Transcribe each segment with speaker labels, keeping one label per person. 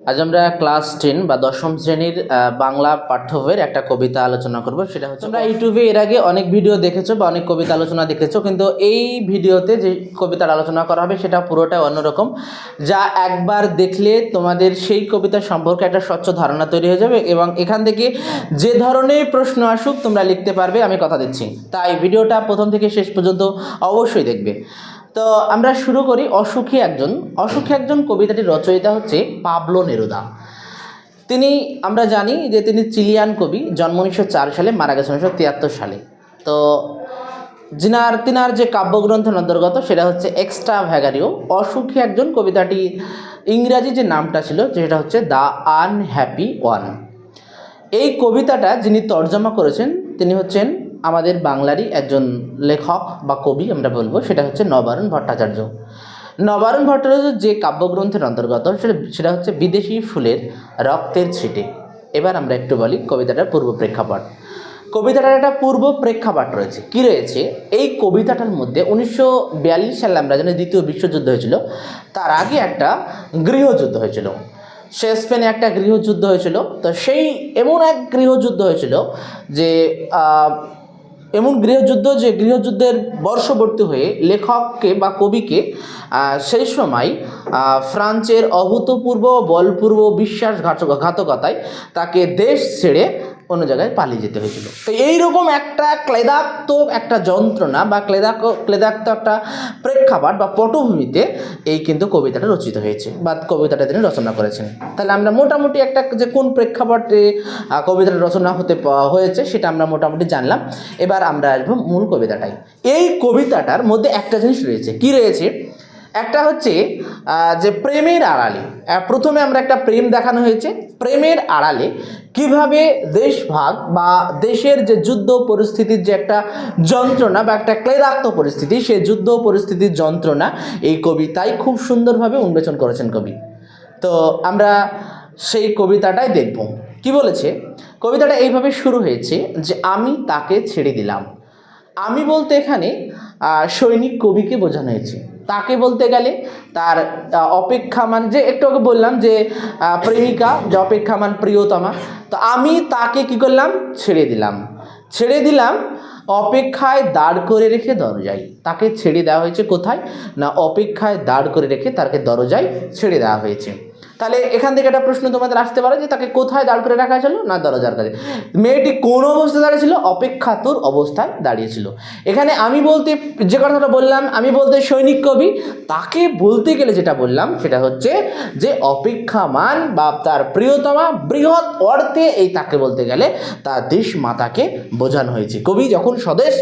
Speaker 1: আজ আমরা class ten বা দশম শ্রেণির বাংলা পাঠ্য বইয়ের একটা কবিতা আলোচনা করব। সেটা হচ্ছে আমরা ইউটিউবে এর আগে অনেক ভিডিও দেখেছ বা অনেক কবিতা আলোচনা দেখেছ কিন্তু এই ভিডিওতে যে কবিতার আলোচনা করা হবে সেটা পুরোটাই অন্যরকম। যা একবার দেখলে তোমাদের সেই কবিতা সম্পর্কে একটা স্বচ্ছ ধারণা তৈরি হয়ে যাবে এবং এখান থেকে যে ধরনের প্রশ্ন আসুক তোমরা লিখতে পারবে আমি কথা দিচ্ছি। তাই ভিডিওটা প্রথম থেকে শেষ পর্যন্ত অবশ্যই দেখবে। তো আমরা শুরু করি অসুখী একজন। অসুখী একজন কবিতাটির রচয়িতা হচ্ছে পাবলো নেরুদা। তিনি, আমরা জানি যে তিনি চিলিয়ান কবি, জন্ম উনিশশো চার সালে, মারা গেছেন উনিশশো তিয়াত্তর সালে। তো যিনার, তিনার যে কাব্যগ্রন্থের অন্তর্গত, সেটা হচ্ছে এক্সট্রা ভ্যাগারিও অসুখী একজন কবিতাটি ইংরাজি যে নামটা ছিল, সেটা হচ্ছে দ্য আনহ্যাপি ওয়ান। এই কবিতাটা যিনি তর্জমা করেছেন, তিনি হচ্ছেন আমাদের বাংলারই একজন লেখক বা কবি আমরা বলব, সেটা হচ্ছে নবারুণ ভট্টাচার্য। নবারুণ ভট্টাচার্য যে কাব্যগ্রন্থের অন্তর্গত, সেটা সেটা হচ্ছে বিদেশি ফুলের রক্তের ছিটে। এবার আমরা একটু বলি কবিতাটার পূর্ব প্রেক্ষাপট। কবিতাটার একটা পূর্ব প্রেক্ষাপট রয়েছে। কি রয়েছে? এই কবিতাটার মধ্যে উনিশশো বিয়াল্লিশ সালে আমরা জানি দ্বিতীয় বিশ্বযুদ্ধ হয়েছিল। তার আগে একটা গৃহযুদ্ধ হয়েছিল। স্পেনে একটা গৃহযুদ্ধ হয়েছিল। তো সেই এমন এক গৃহযুদ্ধ হয়েছিল যে এমন গৃহযুদ্ধ যে গৃহযুদ্ধের বর্ষবর্তী হয়ে লেখককে বা কবিকে সেই সময় ফ্রান্সের অভূতপূর্ব, বলপূর্ব বিশ্বাসঘাতকতায় তাকে দেশ ছেড়ে অন্য জায়গায় পালিয়ে যেতে হয়েছিল। তো এইরকম একটা ক্লেদাক্ত একটা যন্ত্রণা বা ক্লেদাক ক্লেদাক্ত একটা প্রেক্ষাপট বা পটভূমিতে এই কিন্তু কবিতাটা রচিত হয়েছে বা কবিতাটা তিনি রচনা করেছেন। তাহলে আমরা মোটামুটি একটা যে কোন প্রেক্ষাপটে কবিতাটা রচনা হতে হয়েছে সেটা আমরা মোটামুটি জানলাম। এবার আমরা আসব মূল কবিতাটাই এই কবিতাটার মধ্যে একটা জিনিস রয়েছে। কি রয়েছে? একটা হচ্ছে যে প্রেমের আড়ালে প্রথমে আমরা একটা প্রেম দেখানো হয়েছে, প্রেমের আড়ালে কীভাবে দেশভাগ বা দেশের যে যুদ্ধ পরিস্থিতির যে একটা যন্ত্রণা বা একটা ক্লেদাক্ত পরিস্থিতি সেই যুদ্ধ পরিস্থিতির যন্ত্রণা এই কবিতায় খুব সুন্দরভাবে উন্মোচন করেছেন কবি। তো আমরা সেই কবিতাটাই দেখব। কি বলেছে? কবিতাটা এইভাবে শুরু হয়েছে যে, আমি তাকে ছেড়ে দিলাম। আমি বলতে এখানে সৈনিক কবিকে বোঝানো হয়েছে। তাকে বলতে গেলে তার অপেক্ষা অপেক্ষামান যে একটু আগে বললাম যে প্রেমিকা, যে অপেক্ষামান প্রিয়তমা, তো আমি তাকে কি করলাম? ছেড়ে দিলাম। ছেড়ে দিলাম, অপেক্ষায় দাঁড় করে রেখে দরজায়। তাকে ছেড়ে দেওয়া হয়েছে কোথায়? না, অপেক্ষায় দাঁড় করে রেখে তাকে দরজায় ছেড়ে দেওয়া হয়েছে। তাহলে এখান থেকে একটা প্রশ্ন তোমাদের আসতে পারে যে তাকে কোথায় দাঁড় করে রাখা ছিল না, দরজার কাছে। মেয়েটি কোন অবস্থায় দাঁড়িয়েছিল? অপেক্ষাতুর অবস্থায় দাঁড়িয়েছিল। এখানে আমি বলতে, যে কথাটা বললাম, আমি বলতে সৈনিক কবি, তাকে বলতে গেলে যেটা বললাম, সেটা হচ্ছে যে অপেক্ষামান বা তার প্রিয়তমা, বৃহৎ অর্থে এই তাকে বলতে গেলে তার দেশ মাতাকে বোঝানো হয়েছে। কবি যখন স্বদেশ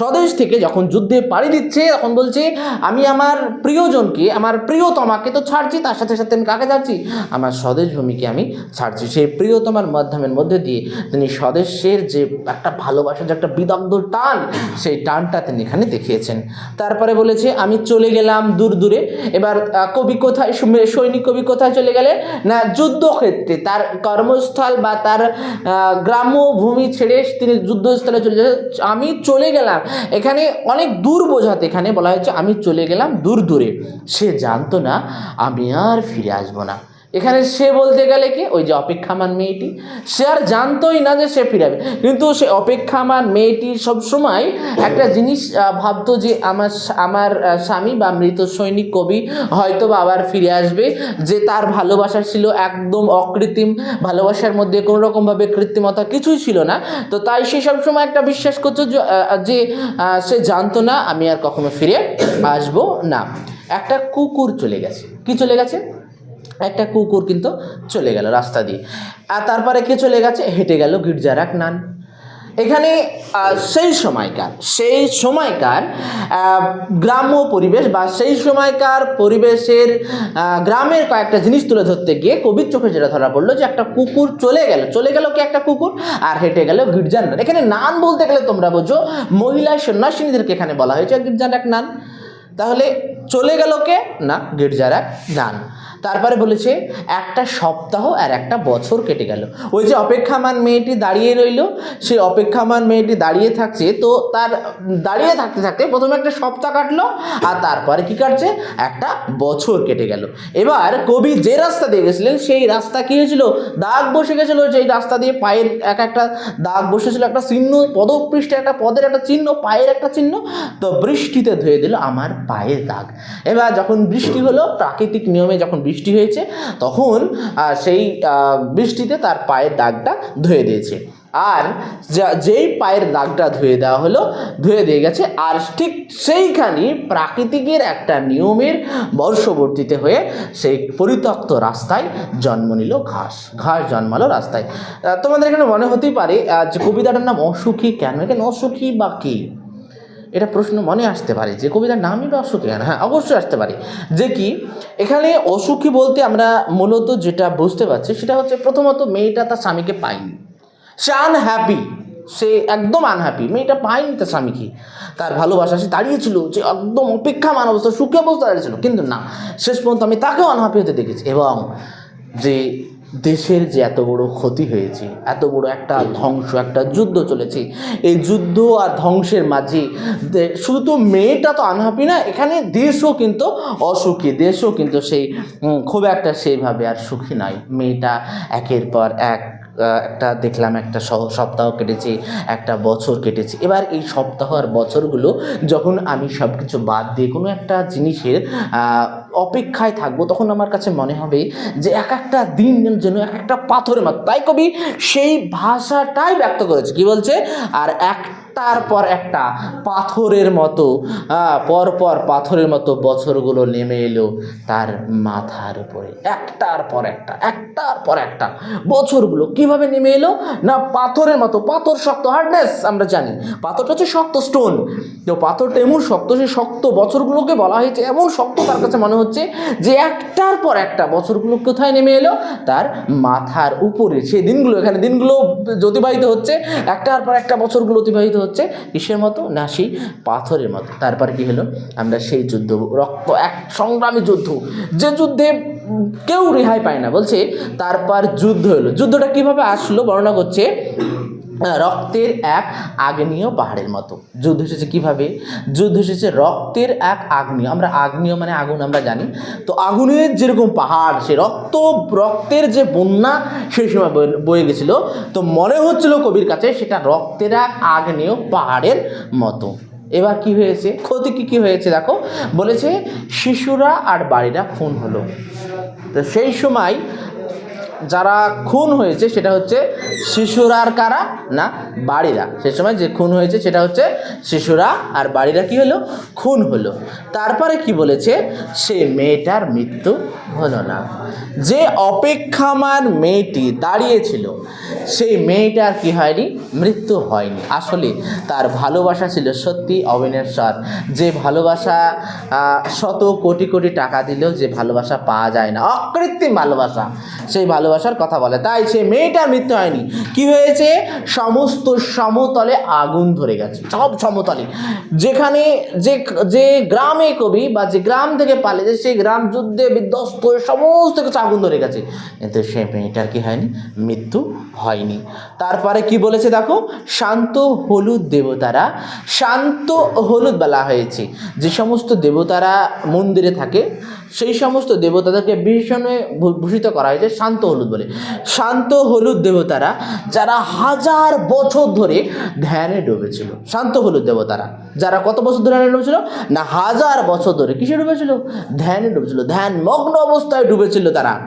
Speaker 1: স্বদেশ থেকে যখন যুদ্ধে পাড়ি দিচ্ছে, তখন বলছে, আমি আমার প্রিয়জনকে, আমার প্রিয়তমাকে তো ছাড়ছি, তার সাথে সাথে আমি কাকে যাচ্ছি আমার স্বদেশ ভূমিকে আমি ছাড়ছি। সেই প্রিয়তমার মাধ্যমের মধ্যে দিয়ে তিনি স্বদেশের যে একটা ভালোবাসার যে একটা বিদগ্ধ টান, সেই টানটা তিনি এখানে দেখিয়েছেন। তারপরে বলেছে, আমি চলে গেলাম দূর দূরে। এবার কবি কোথায় সৈনিক কবি কোথায় চলে গেলে? না, যুদ্ধক্ষেত্রে তার কর্মস্থল বা তার গ্রাম্য ভূমি ছেড়ে তিনি যুদ্ধস্থলে চলে গেছে আমি চলে গেলাম। এখানে অনেক দূর বোঝাতে, এখানে বলা হয়েছে, আমি চলে গেলাম দূর দূরে। সে জানতো না, আমি আর ফিরে আসব না। এখানে সে বলতে গেলে কি? ওই যে অপেক্ষামান মেয়েটি। সে আর জানতোই না যে সে ফিরাবে। কিন্তু সে অপেক্ষামান মেয়েটি সবসময় একটা জিনিস ভাবতো যে আমার আমার স্বামী বা মৃত সৈনিক কবি হয়তো বা আবার ফিরে আসবে, যে তার ভালোবাসা ছিল একদম অকৃত্রিম। ভালোবাসার মধ্যে কোনো রকমভাবে কৃত্রিমতা কিছুই ছিল না। তো তাই সে সবসময় একটা বিশ্বাস করতো যে সে জানতো না, আমি আর কখনো ফিরে আসব না। একটা কুকুর চলে গেছে। কি চলে গেছে? একটা কুকুর কিন্তু চলে গেল রাস্তা দিয়ে। আর তারপরে কে চলে গেছে? হেঁটে গেল গির্জার এক নান। এখানে সেই সময়কার সেই সময়কার গ্রাম্য পরিবেশ বা সেই সময়কার পরিবেশের গ্রামের কয়েকটা জিনিস তুলে ধরতে গিয়ে কবির চোখে যেটা ধরা পড়ল যে একটা কুকুর চলে গেল। চলে গেল কি একটা কুকুর? আর হেঁটে গেল গির্জার নান। এখানে নান বলতে গেলে তোমরা বোঝো, মহিলা সন্ন্যাসিনীদেরকে এখানে বলা হয়েছে গির্জার এক নান। তাহলে চলে গেল কে? না, গির্জার এক নান তারপরে বলেছে, একটা সপ্তাহ আর একটা বছর কেটে গেল। ওই যে অপেক্ষামান মেয়েটি দাঁড়িয়ে রইল, সেই অপেক্ষামান মেয়েটি দাঁড়িয়ে থাকছে, তো তার দাঁড়িয়ে থাকতে থাকতে প্রথমে একটা সপ্তাহ কাটলো, আর তারপরে কি কাটছে? একটা বছর কেটে গেল। এবার কবি যে রাস্তা দিয়ে গেছিলেন, সেই রাস্তা কী হয়েছিল? দাগ বসে গেছিল সেই রাস্তা দিয়ে পায়ের এক একটা দাগ বসেছিল, একটা চিহ্ন, পদপৃষ্ঠে একটা পদের একটা চিহ্ন, পায়ের একটা চিহ্ন, তো বৃষ্টিতে ধুয়ে দিল আমার পায়ের দাগ। এবার যখন বৃষ্টি হলো, প্রাকৃতিক নিয়মে যখন বৃষ্টি হয়েছে, তখন সেই বৃষ্টিতে তার পায়ের দাগটা ধুয়ে দিয়েছে। আর যেই পায়ের দাগটা ধুয়ে দেওয়া হলো, ধুয়ে দিয়ে গেছে, আর ঠিক সেইখানেই প্রাকৃতিকের একটা নিয়মের বর্ষবর্তীতে হয়ে সেই পরিত্যক্ত রাস্তায় জন্ম নিল ঘাস। ঘাস জন্মালো রাস্তায়। তোমাদের এখানে মনে হতেই পারে যে কবিতাটার নাম অসুখী কেন? এখানে অসুখী বা কী? এটা প্রশ্ন মনে আসতে পারে যে কবিতার নামই বা অসুখী কেন? হ্যাঁ অবশ্যই আসতে পারে। যে কি, এখানে অসুখী বলতে আমরা মূলত যেটা বুঝতে পারছি সেটা হচ্ছে প্রথমত মেয়েটা তার স্বামীকে পায়নি। সে আনহ্যাপি সে একদম আনহ্যাপি মেয়েটা পায়নি তার স্বামীকে। তার ভালোবাসা সে দাঁড়িয়েছিল, যে একদম অপেক্ষামান অবস্থা সুখী অবস্থা দাঁড়িয়েছিল। কিন্তু না, শেষ পর্যন্ত আমি তাকেও আনহ্যাপি হতে দেখেছি এবং যে দেশের যে এত বড় ক্ষতি হয়েছে, এত বড় একটা ধ্বংস, একটা যুদ্ধ চলেছে, এই যুদ্ধ আর ধ্বংসের মাঝে শুধু তো মেয়েটা তো আনহাপি না, এখানে দেশও কিন্তু অসুখী, দেশও কিন্তু সেই খুব একটা সেইভাবে আর সুখী নয়। মেয়েটা একের পর এক একটা দেখলাম, একটা সপ্তাহ কেটেছে, একটা বছর কেটেছে। এবার এই সপ্তাহ আর বছরগুলো যখন আমি সব কিছু বাদ দিয়ে কোনো একটা জিনিসের অপেক্ষায় থাকব, তখন আমার কাছে মনে হবে যে এক একটা দিন যেন এক একটা পাথরের মতো। তাই কবি সেই ভাষাটাই ব্যক্ত করেছে। কি বলছে? আর একটার পর একটা পাথরের মতো আহ, পর পর পাথরের মতো বছরগুলো নেমে এলো তার মাথার উপরে। একটার পর একটা একটার পর একটা বছরগুলো কীভাবে নেমে এলো? না পাথরের মতো পাথর শক্ত হার্ডনেস আমরা জানি। পাথরটা হচ্ছে শক্ত স্টোন তো পাথরটা এমন শক্ত সেই শক্ত বছরগুলোকে বলা হয়েছে এমন শক্ত তার কাছে মনে হচ্ছে যে একটার পর একটা বছরগুলো কোথায় নেমে এলো? তার মাথার উপরে। সেই দিনগুলো এখানে দিনগুলো অতিবাহিত হচ্ছে। একটার পর একটা বছরগুলো অতিবাহিত হচ্ছে কিসের মতো? না সেই পাথরের মতো। তারপর কি হলো? আমরা সেই যুদ্ধ, রক্ত, এক সংগ্রামী যুদ্ধ। যে যুদ্ধে কেউ রেহাই পায় না। বলছে, তারপর যুদ্ধ হলো। যুদ্ধটা কীভাবে আসলো বর্ণনা করছে রক্তের এক আগ্নেয় পাহাড়ের মতো। যুদ্ধ এসেছে কীভাবে? যুদ্ধ এসেছে রক্তের এক আগ্নেয়। আমরা আগ্নেয় মানে আগুন, আমরা জানি। তো আগুনের যেরকম পাহাড়, সে রক্ত, রক্তের যে বন্যা সেই সময় বয়ে- বয়ে গেছিল। তো মনে হচ্ছিল কবির কাছে সেটা রক্তের এক আগ্নেয় পাহাড়ের মতো। এবার কি হয়েছে? ক্ষতি কী কী হয়েছে দেখো? বলেছে, শিশুরা আর বাড়িরা খুন হলো। তো সেই সময় যারা খুন হয়েছে সেটা হচ্ছে শিশুরা আর কারা? না, বাড়িরা। সে সময় যে খুন হয়েছে সেটা হচ্ছে শিশুরা আর বাড়িরা কি হলো? খুন হলো। তারপরে কি বলেছে? সে মেয়েটার মৃত্যু হলো না। যে অপেক্ষামান মেয়েটি দাঁড়িয়েছিল, সেই মেয়েটার কি হয়নি? মৃত্যু হয়নি। আসলে তার ভালোবাসা ছিল সত্যি অবিনশ্বর যে ভালোবাসা শত কোটি কোটি টাকা দিলেও যে ভালোবাসা পাওয়া যায় না, অকৃত্রিম ভালোবাসা, সেই ভালোবাসার কথা বলে। তাই সে মেয়েটার মৃত্যু হয়নি। কি হয়েছে? সমস্ত সমতলে আগুন ধরে গেছে। সব সমতলে। যেখানে যে যে গ্রামে কবি বা যে গ্রাম থেকে পালিয়েছে সেই গ্রাম যুদ্ধে বিধ্বস্ত সমস্ত কিছু আগুন ধরে গেছে। কিন্তু সে মেয়েটার কি হয়নি? মৃত্যু হয়নি। তারপরে কি বলেছে দেখো? শান্ত হলুদ দেবতারা, শান্ত হলুদ বলা হয়েছে। যে সমস্ত দেবতারা মন্দিরে থাকে সেই সমস্ত দেবতাদেরকে ভীষণে ভূ- ভূষিত করা হয়েছে শান্ত হলুদ বলে। শান্ত হলুদ দেবতারা যারা হাজার বছর ধরে ধ্যানে ডুবেছিল, শান্ত হলুদ দেবতারা। যারা কত বছর ধরে ধ্যানে ডুবেছিল? না, হাজার বছর ধরে। কিসে ডুবেছিল? ধ্যানে ডুবেছিল। ধ্যান মগ্ন অবস্থায় ডুবেছিল তারা।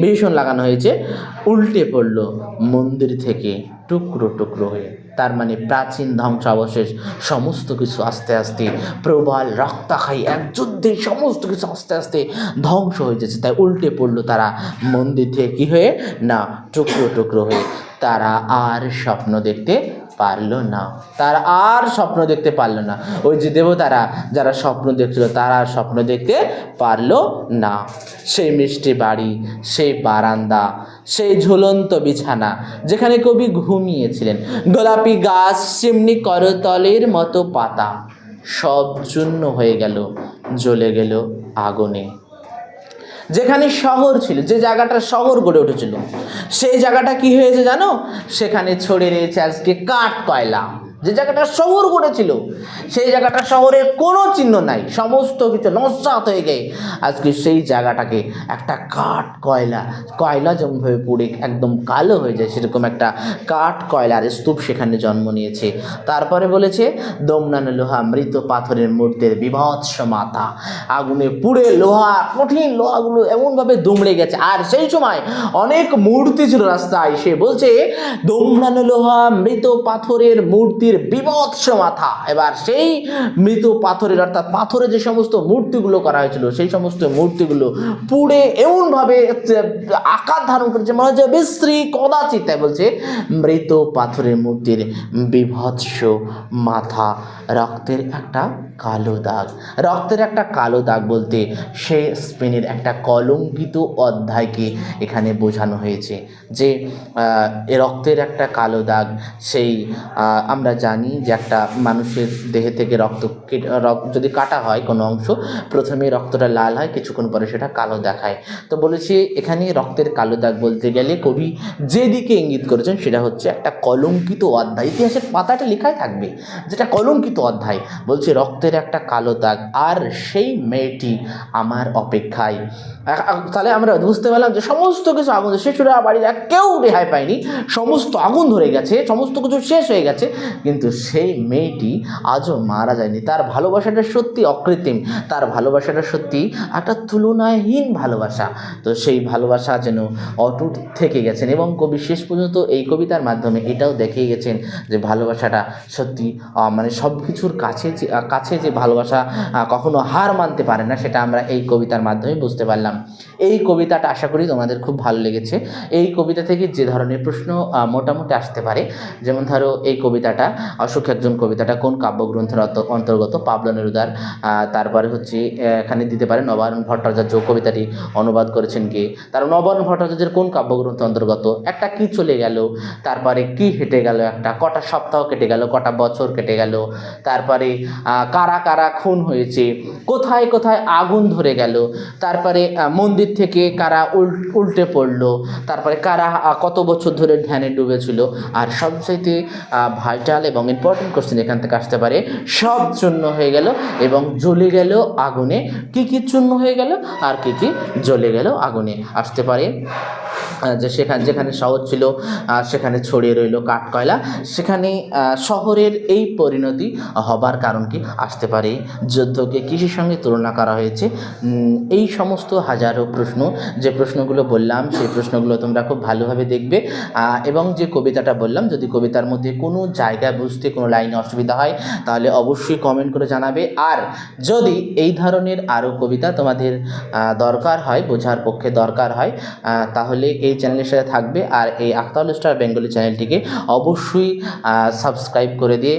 Speaker 1: ভীষণ লাগানো হয়েছে। উল্টে পড়ল মন্দির থেকে টুকরো টুকরো হয়ে। তার মানে প্রাচীন ধ্বংসাবশেষ, সমস্ত কিছু আস্তে আস্তে প্রবল রক্তাখাই এক যুদ্ধে সমস্ত কিছু আস্তে আস্তে ধ্বংস হয়ে যাচ্ছে। তাই উল্টে পড়ল তারা মন্দির থেকে কী হয়ে? না, টুকরো টুকরো হয়ে তারা আর স্বপ্ন দেখতে পারল না। তারা আর স্বপ্ন দেখতে পারল না। ওই যে দেবতারা, যারা স্বপ্ন দেখছিল, তারা আর স্বপ্ন দেখতে পারল না। সেই মিষ্টি বাড়ি, সেই বারান্দা, সেই ঝুলন্ত বিছানা, যেখানে কবি ঘুমিয়েছিলেন। গোলাপি গাছ চিমনি করতলের মতো পাতা, সব চূর্ণ হয়ে গেল, জ্বলে গেল আগুনে। যেখানে শহর ছিল, যে জায়গাটা শহর গড়ে উঠেছিল, সেই জায়গাটা কি হয়েছে জানো? সেখানে ছড়িয়ে রয়েছে আজকে কাঠ কয়লা। যে জায়গাটা শহর গড়েছিল, সেই জায়গাটা শহরের কোনো চিহ্ন নাই, সমস্ত কিছু নস্বাত হয়ে গিয়ে আজকে সেই জায়গাটাকে একটা কাঠ কয়লা কয়লা যেমনভাবে পুড়ে একদম কালো হয়ে যায়, সেরকম একটা কাঠ কয়লার স্তূপ সেখানে জন্ম নিয়েছে। তারপরে বলেছে দমনান লোহা মৃত পাথরের মূর্তির বিভৎস মাথা। আগুনে পুড়ে লোহা, কঠিন লোহাগুলো এমনভাবে দুমড়ে গেছে। আর সেই সময় অনেক মূর্তি ছিল রাস্তায়, সে বলছে দমনান লোহা মৃত পাথরের মূর্তির বিভৎস মাথা। এবার সেই মৃত পাথরের অর্থাৎ পাথরে যে সমস্ত মূর্তিগুলো করা হয়েছিল, সেই সমস্ত মূর্তিগুলো পুড়ে এমনভাবে আকার ধারণ করেছে, মনে হচ্ছে বিশ্রী কদাচিৎ, তাই বলছে, মৃত পাথরের মূর্তির বিভৎস মাথা। রক্তের একটা কালো দাগ। রক্তের একটা কালো দাগ বলতে সে স্পেনের একটা কলঙ্কিত অধ্যায়কে এখানে বোঝানো হয়েছে যে রক্তের একটা কালো দাগ, সেই আমরা জানি যে একটা মানুষের দেহে থেকে রক্ত যদি কাটা হয় কোনো অংশ, প্রথমে রক্তটা লাল হয়, কিছুক্ষণ পরে সেটা কালো দেখায়। তো বলেছি, এখানে রক্তের কালো দাগ বলতে গেলে কবি যেদিকে ইঙ্গিত করেছেন সেটা হচ্ছে একটা কলঙ্কিত অধ্যায়। ইতিহাসের পাতাটা লেখাই থাকবে, যেটা কলঙ্কিত অধ্যায়। বলছে, রক্তের একটা কালো দাগ, আর সেই মেয়েটি আমার অপেক্ষায়। তাহলে আমরা বুঝতে পারলাম যে সমস্ত কিছু আগুন, শিশুরা, বাড়ির কেউ রেহাই পায়নি। সমস্ত আগুন ধরে গেছে, সমস্ত কিছু শেষ হয়ে গেছে। কিন্তু সেই মেয়েটি আজও মারা যায়নি। তার ভালোবাসাটা সত্যি অকৃত্রিম। তার ভালোবাসাটা সত্যি একটা তুলনাহীন ভালোবাসা। তো সেই ভালোবাসা যেন অটুট থেকে গেছেন এবং কবি শেষ পর্যন্ত এই কবিতার মাধ্যমে এটাও দেখিয়ে গেছেন যে ভালোবাসাটা সত্যি মানে সব কিছুর কাছে যে কাছে যে ভালোবাসা কখনো হার মানতে পারে না, সেটা আমরা এই কবিতার মাধ্যমে বুঝতে পারলাম। এই কবিতাটা আশা করি তোমাদের খুব ভালো লেগেছে। এই কবিতা থেকে যে ধরনের প্রশ্ন মোটামুটি আসতে পারে। যেমন ধরো এই কবিতাটা অশোক একজন কবিতাটা কোন কাব্যগ্রন্থের অন্তর্গত? পাবলো নেরুদার তারপরে হচ্ছে এখানে দিতে পারে নবায়ন ভট্টাচার্য। কবিতাটি অনুবাদ করেছেন কে? তার নবায়ন ভট্টাচার্যের কোন কাব্যগ্রন্থ অন্তর্গত? একটা কি চলে গেল? তারপরে কি হেঁটে গেল একটা? কটা সপ্তাহ কেটে গেল? কটা বছর কেটে গেল? তারপরে কারা কারা খুন হয়েছে? কোথায় কোথায় আগুন ধরে গেল? তারপরে মন্দির থেকে কারা উল উল্টে পড়ল? তারপরে কারা কত বছর ধরে ধ্যানে ডুবেছিল? আর সবচাইতে ভাইটাল এবং ইম্পর্টেন্ট কোশ্চেন এখান থেকে আসতে পারে। সব চূর্ণ হয়ে গেল এবং জ্বলে গেল আগুনে। কি কি চূর্ণ হয়ে গেল? আর কি কি জ্বলে গেল আগুনে? আসতে পারে। যে সেখানে যেখানে শহর ছিল সেখানে ছড়িয়ে রইল কাঠকয়লা সেখানে শহরের এই পরিণতি হবার কারণ কি আসতে পারে? যুদ্ধকে কৃষির সঙ্গে তুলনা করা হয়েছে? এই সমস্ত হাজারো প্রশ্ন, যে প্রশ্নগুলো বললাম, সেই প্রশ্নগুলো তোমরা খুব ভালোভাবে দেখবে। এবং যে কবিতাটা বললাম, যদি কবিতার মধ্যে কোনো জায়গা বুঝতে, কোনো লাইনে অসুবিধা হয়, তাহলে অবশ্যই কমেন্ট করে জানাবে। আর যদি এই ধরনের আরও কবিতা তোমাদের দরকার হয়, বোঝার পক্ষে দরকার হয় তাহলে এই চ্যানেলের সাথে থাকবে আর এই আক্তাউল স্টার বেঙ্গলি চ্যানেলটিকে অবশ্যই সাবস্ক্রাইব করে দিয়ে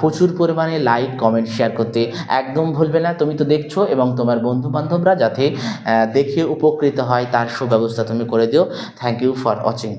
Speaker 1: প্রচুর পরিমাণে লাইক কমেন্ট শেয়ার করতে একদম ভুলবে না। তুমি তো দেখছ এবং তোমার বন্ধু বান্ধবরা যাতে দেখে উপকৃত হয়, তার সুব্যবস্থা তুমি করে দিও। Thank you for watching